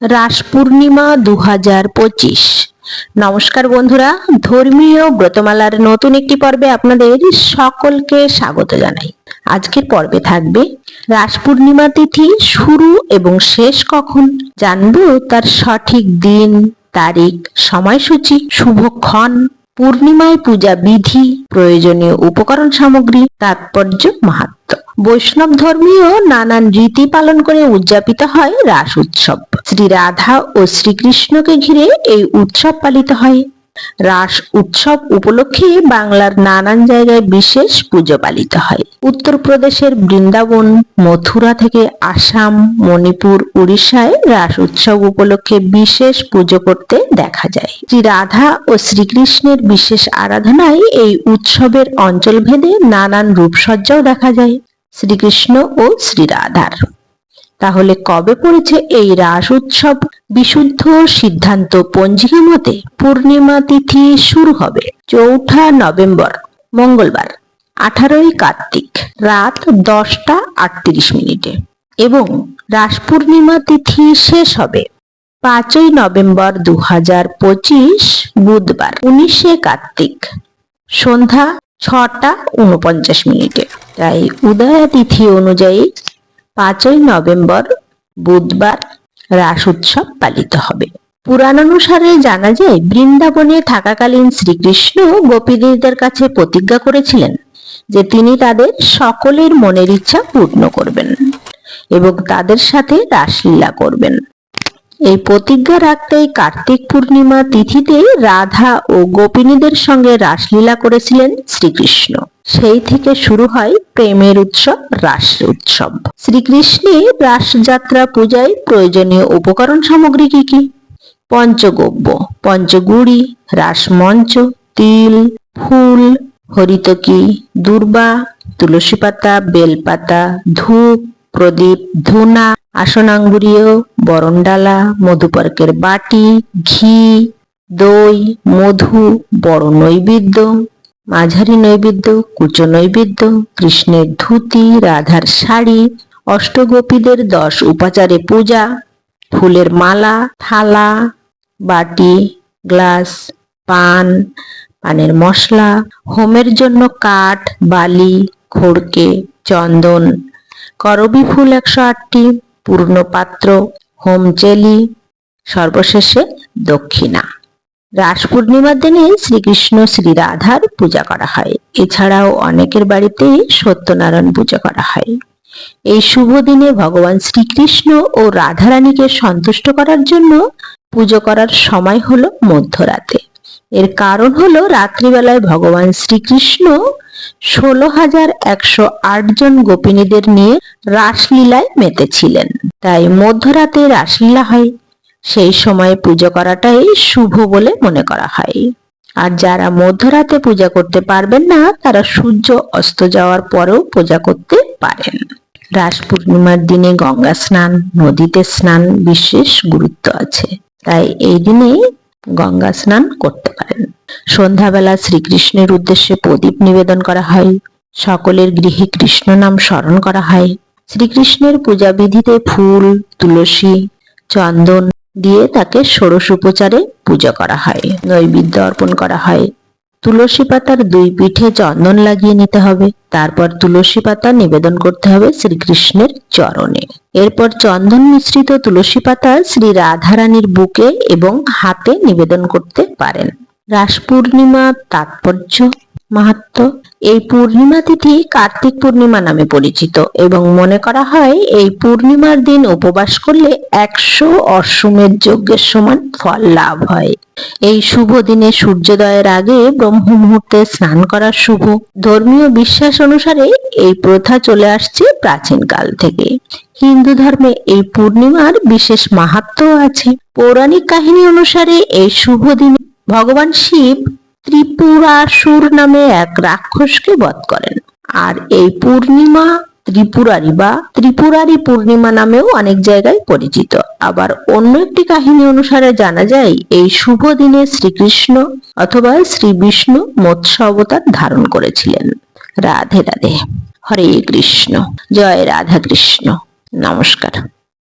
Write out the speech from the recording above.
রাস পূর্ণিমা দু হাজার পঁচিশ। নমস্কার বন্ধুরা, ধর্মীয় ব্রতমালার নতুন একটি পর্বে আপনাদের সকলকে স্বাগত জানাই। আজকের পর্বে থাকবে রাস পূর্ণিমা তিথি শুরু এবং শেষ কখন? জানব তার সঠিক দিন, তারিখ, সময়সূচি, শুভক্ষণ, পূর্ণিমায় পূজা বিধি, প্রয়োজনীয় উপকরণ সামগ্রী, তাৎপর্য মাহাত্ম। বৈষ্ণব ধর্মীয় নানান রীতি পালন করে উদযাপিত হয় রাস উৎসব। শ্রী রাধা ও শ্রীকৃষ্ণকে ঘিরে এই উৎসব পালিত হয়। রাস উৎসব উপলক্ষে বাংলার নানান জায়গায় বিশেষ পুজো পালিত হয়। উত্তরপ্রদেশের বৃন্দাবন, মথুরা থেকে আসাম, মণিপুর, উড়িষ্যায় রাস উৎসব উপলক্ষে বিশেষ পুজো করতে দেখা যায়। শ্রী রাধা ও শ্রীকৃষ্ণের বিশেষ আরাধনায় এই উৎসবের অঞ্চলভেদে নানান রূপসজ্জাও দেখা যায়। শ্রীকৃষ্ণ ও শ্রী রাধার। তাহলে কবে পড়েছে এই রাস উৎসব? বিশুদ্ধ সিদ্ধান্ত পঞ্জিকা মতে পূর্ণিমা তিথি শুরু হবে চৌঠা নভেম্বর, মঙ্গলবার, আঠারোই কার্তিক, রাত দশটা আটত্রিশ মিনিটে এবং রাস পূর্ণিমা তিথি শেষ হবে পাঁচই নভেম্বর দু হাজার পঁচিশ, বুধবার, উনিশে কার্তিক, সন্ধ্যা ছটা উনপঞ্চাশ মিনিটে। তাই উদয়া তিথি অনুযায়ী পাঁচই নভেম্বর বুধবার রাস উৎসব পালিত হবে। পুরাণ অনুসারে জানা যায়, বৃন্দাবনে থাকাকালীন শ্রীকৃষ্ণ গোপীদের কাছে প্রতিজ্ঞা করেছিলেন যে তিনি তাদের সকলের মনের ইচ্ছা পূর্ণ করবেন এবং তাদের সাথে রাসলীলা করবেন। এই প্রতিজ্ঞা রাখতেই কার্তিক পূর্ণিমা তিথিতে রাধা ও গোপিনীদের সঙ্গে রাসলীলা করেছিলেন শ্রীকৃষ্ণ। সেই থেকে শুরু হয় প্রেমের উৎসব রাস উৎসব। শ্রীকৃষ্ণের রাসযাত্রা পূজায় প্রয়োজনীয় উপকরণ সামগ্রী কি কি? পঞ্চগব্য, পঞ্চগুড়ি, রাসমঞ্চ, তিল, ফুল, হরিতকি, দুর্বা, তুলসী পাতা, বেলপাতা, ধূপ প্রদীপ, ধুনা আসনাঙ্গুরীয় বরণডালা, মধুপার্কের বাটি, ঘি, দই, মধু, বড় নৈবেদ্য, মাঝারি নৈবেদ্য, কুচো নৈবেদ্য, কৃষ্ণের ধুতি, রাধার শাড়ি, অষ্টগোপীদের দশ উপাচারে পূজা, ফুলের মালা, থালা, বাটি, গ্লাস, পান, পানের মশলা, হোমের জন্য কাঠ, বালি, খড়কে, চন্দন করবি ফুল একশো আটটি পূর্ণ পাত্র হোম চেলি সর্বশেষে দক্ষিণা। রাস পূর্ণিমার দিনে শ্রীকৃষ্ণ শ্রী রাধার পূজা করা হয়। এছাড়াও অনেকের বাড়িতে সত্যনারায়ণ পূজা করা হয়। এই শুভ দিনে ভগবান শ্রীকৃষ্ণ ও রাধারানীকে সন্তুষ্ট করার জন্য পুজো করার সময় হলো মধ্যরাতে। এর কারণ হলো রাত্রিবেলায় ভগবান শ্রীকৃষ্ণ ষোলো হাজার একশো জন গোপিনীদের নিয়ে রাসলীলায় মেতেছিলেন। তাই মধ্যরাতে রাসলীলা হয়। সেই সময় পুজো করাটাই শুভ বলে মনে করা হয়। আর যারা মধ্যরাতে পূজা করতে পারবেন না, তারা সূর্য অস্ত যাওয়ার পরেও পূজা করতে পারেন। রাস পূর্ণিমার দিনে গঙ্গা স্নান, নদীতে স্নান বিশেষ গুরুত্ব আছে। তাই এই দিনে গঙ্গা স্নান করতে পারেন। সন্ধ্যাবেলা শ্রীকৃষ্ণের উদ্দেশ্যে প্রদীপ নিবেদন করা হয়। সকলের গৃহে কৃষ্ণ নাম স্মরণ করা হয়। শ্রীকৃষ্ণের পূজা বিধিতে ফুল, তুলসী, চন্দন দিয়ে তাকে ষোড়শ উপচারে পূজা করা হয়, নৈবেদ্য অর্পণ করা হয়। তুলসী পাতার দুই পিঠে চন্দন লাগিয়ে নিতে হবে। তারপর তুলসী পাতা নিবেদন করতে হবে শ্রীকৃষ্ণের চরণে। এরপর চন্দন মিশ্রিত তুলসী পাতা শ্রী রাধারানীর বুকে এবং হাতে নিবেদন করতে পারেন। রাস পূর্ণিমা তাৎপর্য। মাহাত্ম, এই পূর্ণিমা তিথি কার্তিক পূর্ণিমা নামে পরিচিত এবং মনে করা হয় এই পূর্ণিমার দিন উপবাস করলে একশো অশ্বমেধ যজ্ঞের সমান ফল লাভ হয়। এই শুভ দিনে সূর্যোদয়ের আগে ব্রহ্ম মুহূর্তে স্নান করা শুভ। ধর্মীয় বিশ্বাস অনুসারে এই প্রথা চলে আসছে প্রাচীন কাল থেকে। হিন্দু ধর্মে এই পূর্ণিমার বিশেষ মাহাত্ম আছে। পৌরাণিক কাহিনী অনুসারে এই শুভ দিনে ভগবান শিব ত্রিপুরাসুর নামে এক রাক্ষসকে বধ করেন। আর এই পূর্ণিমা ত্রিপুরারি বা ত্রিপুরারি পূর্ণিমা নামেও অনেক জায়গায় পরিচিত। আবার অন্য একটি কাহিনী অনুসারে জানা যায়, এই শুভ দিনে শ্রীকৃষ্ণ অথবা শ্রী বিষ্ণু মৎস্য অবতার ধারণ করেছিলেন। রাধে রাধে। হরে কৃষ্ণ। জয় রাধা কৃষ্ণ। নমস্কার।